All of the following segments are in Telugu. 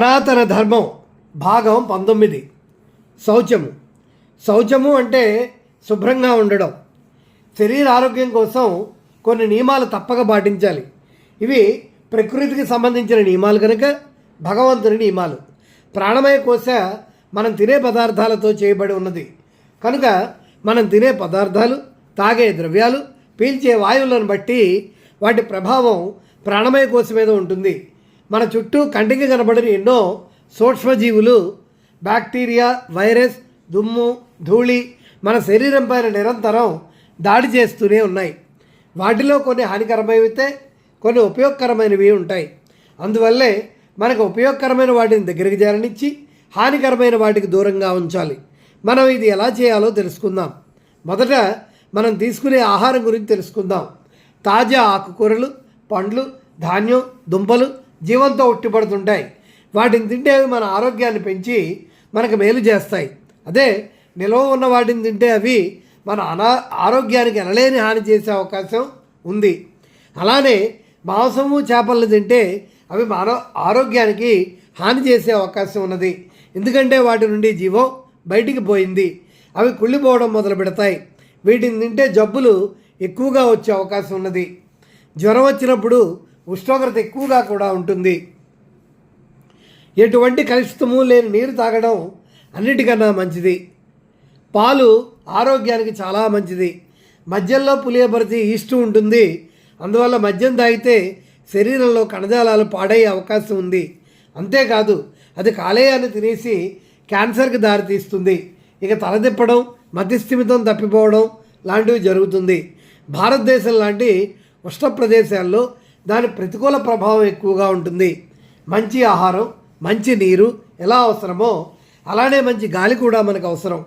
సనాతన ధర్మం భాగం పంతొమ్మిది. శౌచము. శౌచము అంటే శుభ్రంగా ఉండడం. శరీర ఆరోగ్యం కోసం కొన్ని నియమాలు తప్పక పాటించాలి. ఇవి ప్రకృతికి సంబంధించిన నియమాలు కనుక భగవంతుని నియమాలు. ప్రాణమయ కోశ మనం తినే పదార్థాలతో చేయబడి ఉన్నది. కనుక మనం తినే పదార్థాలు తాగే ద్రవ్యాలు పీల్చే వాయువులను బట్టి వాటి ప్రభావం ప్రాణమయ కోశ మీద ఉంటుంది. మన చుట్టూ కంటికి కనబడిన ఎన్నో సూక్ష్మజీవులు బ్యాక్టీరియా వైరస్ దుమ్ము ధూళి మన శరీరం పైన నిరంతరం దాడి చేస్తూనే ఉన్నాయి. వాటిలో కొన్ని హానికరమైతే కొన్ని ఉపయోగకరమైనవి ఉంటాయి. అందువల్లే మనకు ఉపయోగకరమైన వాటిని దగ్గరికి చేరనిచ్చి హానికరమైన వాటికి దూరంగా ఉంచాలి. మనం ఇది ఎలా చేయాలో తెలుసుకుందాం. మొదట మనం తీసుకునే ఆహారం గురించి తెలుసుకుందాం. తాజా ఆకుకూరలు పండ్లు ధాన్యం దుంపలు జీవంతో ఉట్టిపడుతుంటాయి. వాటిని తింటే అవి మన ఆరోగ్యాన్ని పెంచి మనకు మేలు చేస్తాయి. అదే నిల్వ ఉన్న వాటిని తింటే అవి మన అనా ఆరోగ్యానికి ఎనలేని హాని చేసే అవకాశం ఉంది. అలానే మాంసము చేపలను తింటే అవి మన ఆరోగ్యానికి హాని చేసే అవకాశం ఉన్నది. ఎందుకంటే వాటి నుండి జీవం బయటికి పోయింది. అవి కుళ్ళిపోవడం మొదలు పెడతాయి. వీటిని తింటే జబ్బులు ఎక్కువగా వచ్చే అవకాశం ఉన్నది. జ్వరం వచ్చినప్పుడు ఉష్ణోగ్రత ఎక్కువగా కూడా ఉంటుంది. ఎటువంటి కలుషితము లేని నీరు తాగడం అన్నిటికన్నా మంచిది. పాలు ఆరోగ్యానికి చాలా మంచిది. మద్యంలో పులియబరిచి ఈస్ట్ ఉంటుంది. అందువల్ల మద్యం తాగితే శరీరంలో కణజాలాలు పాడయ్యే అవకాశం ఉంది. అంతేకాదు అది కాలేయాన్ని తినేసి క్యాన్సర్కి దారితీస్తుంది. ఇక తలదిప్పడం మతిస్థిమితం తప్పిపోవడం లాంటివి జరుగుతుంది. భారతదేశం లాంటి ఉష్ణ ప్రదేశాల్లో దాని ప్రతికూల ప్రభావం ఎక్కువగా ఉంటుంది. మంచి ఆహారం మంచి నీరు ఎలా అవసరమో అలానే మంచి గాలి కూడా మనకు అవసరం.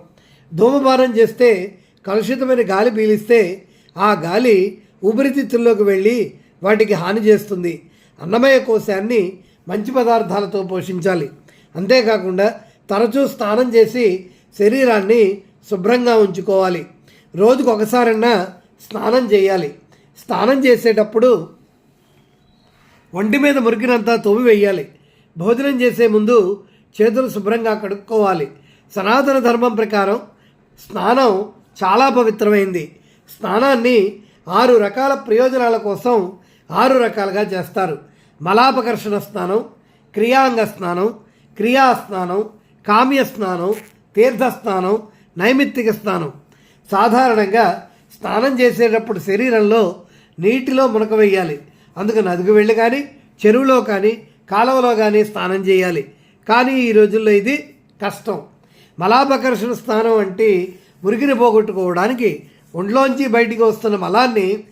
ధూమపానం చేస్తే కలుషితమైన గాలి పీలిస్తే ఆ గాలి ఊపిరితిత్తుల్లోకి వెళ్ళి వాటికి హాని చేస్తుంది. అన్నమయ కోశాన్ని మంచి పదార్థాలతో పోషించాలి. అంతేకాకుండా తరచూ స్నానం చేసి శరీరాన్ని శుభ్రంగా ఉంచుకోవాలి. రోజుకు ఒకసారన్నా స్నానం చేయాలి. స్నానం చేసేటప్పుడు ఒంటి మీద మురికినంతా తోమి వేయాలి. భోజనం చేసే ముందు చేతులు శుభ్రంగా కడుక్కోవాలి. సనాతన ధర్మం ప్రకారం స్నానం చాలా పవిత్రమైంది. స్నానాన్ని ఆరు రకాల ప్రయోజనాల కోసం ఆరు రకాలుగా చేస్తారు. మలాపకర్షణ స్నానం క్రియాంగ స్నానం క్రియా స్నానం కామ్య స్నానం తీర్థ స్నానం నైమిత్తిక స్నానం. సాధారణంగా స్నానం చేసేటప్పుడు శరీరంలో నీటిలో మునక అందుకు నదికి వెళ్ళి కానీ చెరువులో కానీ కాలువలో కానీ స్నానం చేయాలి. కానీ ఈ రోజుల్లో ఇది కష్టం. మలాపకర్షణ స్నానం అంటే మురికిని పోగొట్టుకోవడానికి ఒంట్లోంచి బయటికి వస్తున్న మలాన్ని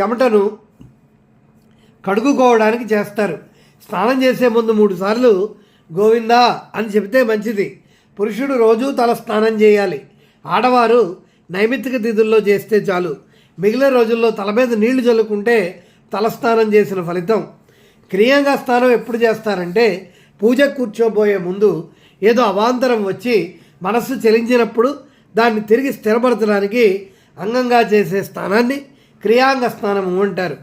చెమటను కడుగుకోవడానికి చేస్తారు. స్నానం చేసే ముందు మూడు సార్లు గోవిందా అని చెబితే మంచిది. పురుషుడు రోజూ తల స్నానం చేయాలి. ఆడవారు నైమిత్తిక తిథుల్లో చేస్తే చాలు. మిగిలిన రోజుల్లో తల మీద నీళ్ళు చల్లుకుంటే తలస్నానం చేసిన ఫలితం. క్రియంగా స్నానం ఎప్పుడు చేస్తారంటే పూజ కూర్చోబోయే ముందు ఏదో అవాంతరం వచ్చి మనస్సు చెలించినప్పుడు దాన్ని తిరిగి స్థిరపరచడానికి అంగంగా చేసే స్నానాన్ని క్రియాంగ స్నానము అంటారు.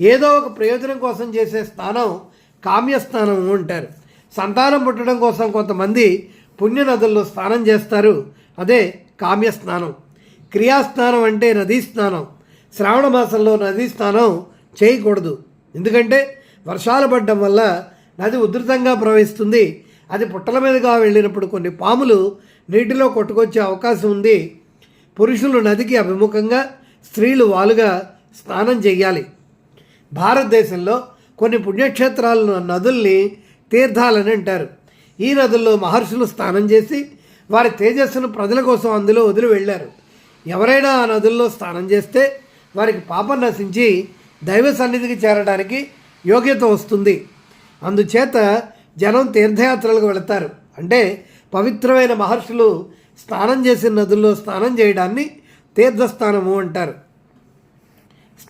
ఏదో ఒక ప్రయోజనం కోసం చేసే స్నానం కామ్యస్నానము అంటారు. సంతానం పుట్టడం కోసం కొంతమంది పుణ్య నదుల్లో స్నానం చేస్తారు. అదే కామ్య స్నానం. క్రియాస్నానం అంటే నదీ స్నానం. శ్రావణ మాసంలో నదీ స్నానం చేయకూడదు. ఎందుకంటే వర్షాలు పడడం వల్ల నది ఉధృతంగా ప్రవహిస్తుంది. అది పుట్టల మీదుగా వెళ్ళినప్పుడు కొన్ని పాములు నీటిలో కొట్టుకొచ్చే అవకాశం ఉంది. పురుషులు నదికి అభిముఖంగా స్త్రీలు వాలుగా స్నానం చేయాలి. భారతదేశంలో కొన్ని పుణ్యక్షేత్రాలను నదుల్ని తీర్థాలని అంటారు. ఈ నదుల్లో మహర్షులు స్నానం చేసి వారి తేజస్సును ప్రజల కోసం అందులో వదిలి వెళ్ళారు. ఎవరైనా ఆ నదుల్లో స్నానం చేస్తే వారికి పాపం నశించి దైవ సన్నిధికి చేరడానికి యోగ్యత వస్తుంది. అందుచేత జనం తీర్థయాత్రలకు వెళతారు. అంటే పవిత్రమైన మహర్షులు స్నానం చేసిన నదుల్లో స్నానం చేయడాన్ని తీర్థస్నానము అంటారు.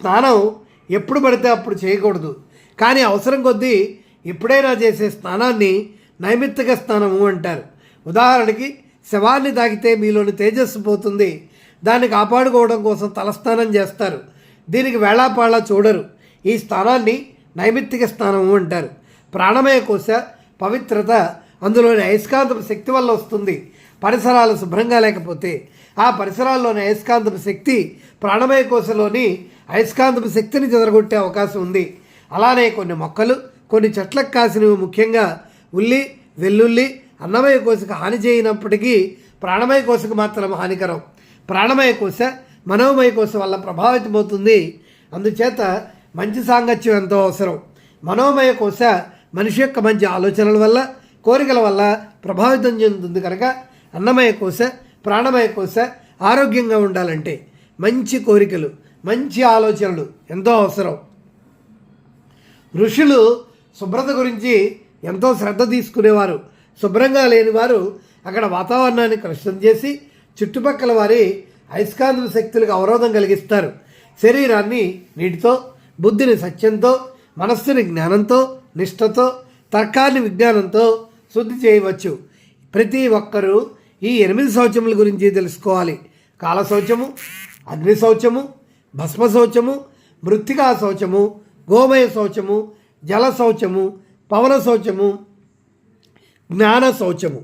స్నానం ఎప్పుడు పడితే అప్పుడు చేయకూడదు. కానీ అవసరం కొద్దీ ఎప్పుడైనా చేసే స్నానాన్ని నైమిత్తిక స్నానము అంటారు. ఉదాహరణకి శవాన్ని తాకితే మీలోని తేజస్సు పోతుంది. దాన్ని కాపాడుకోవడం కోసం తలస్నానం చేస్తారు. దీనికి వేళాపాళ చూడరు. ఈ స్థానాన్ని నైమిత్తిక స్థానము అంటారు. ప్రాణమయ కోశ పవిత్రత అందులోని అయస్కాంతపు శక్తి వల్ల వస్తుంది. పరిసరాలు శుభ్రంగా లేకపోతే ఆ పరిసరాల్లోని అయస్కాంతపు శక్తి ప్రాణమయ కోశలోని అయస్కాంతపు శక్తిని చెదరగొట్టే అవకాశం ఉంది. అలానే కొన్ని మొక్కలు కొన్ని చెట్లకు కాసినవి ముఖ్యంగా ఉల్లి వెల్లుల్లి అన్నమయ కోశకు హాని చేయనప్పటికీ ప్రాణమయ కోశకు మాత్రం హానికరం. ప్రాణమయ కోశ మనోమయ కోశ వల్ల ప్రభావితమవుతుంది. అందుచేత మంచి సాంగత్యం ఎంతో అవసరం. మనోమయ కోశ మనిషి యొక్క మంచి ఆలోచనల వల్ల కోరికల వల్ల ప్రభావితం చెందుతుంది కనుక అన్నమయ కోశ ప్రాణమయ కోశ ఆరోగ్యంగా ఉండాలంటే మంచి కోరికలు మంచి ఆలోచనలు ఎంతో అవసరం. ఋషులు శుభ్రత గురించి ఎంతో శ్రద్ధ తీసుకునేవారు. శుభ్రంగా లేని వారు అక్కడ వాతావరణాన్ని కలుషితం చేసి చుట్టుపక్కల వారి అయస్కాంత శక్తులకు అవరోధం కలిగిస్తారు. శరీరాన్ని నీటితో బుద్ధిని సత్యంతో మనస్సుని జ్ఞానంతో నిష్ఠతో తర్కాన్ని విజ్ఞానంతో శుద్ధి చేయవచ్చు. ప్రతి ఒక్కరూ ఈ ఎనిమిది శౌచముల గురించి తెలుసుకోవాలి. కాల శౌచము అగ్ని శౌచము భస్మ శౌచము మృత్తికా శౌచము గోమయ శౌచము జల శౌచము పవన శౌచము జ్ఞాన శౌచము.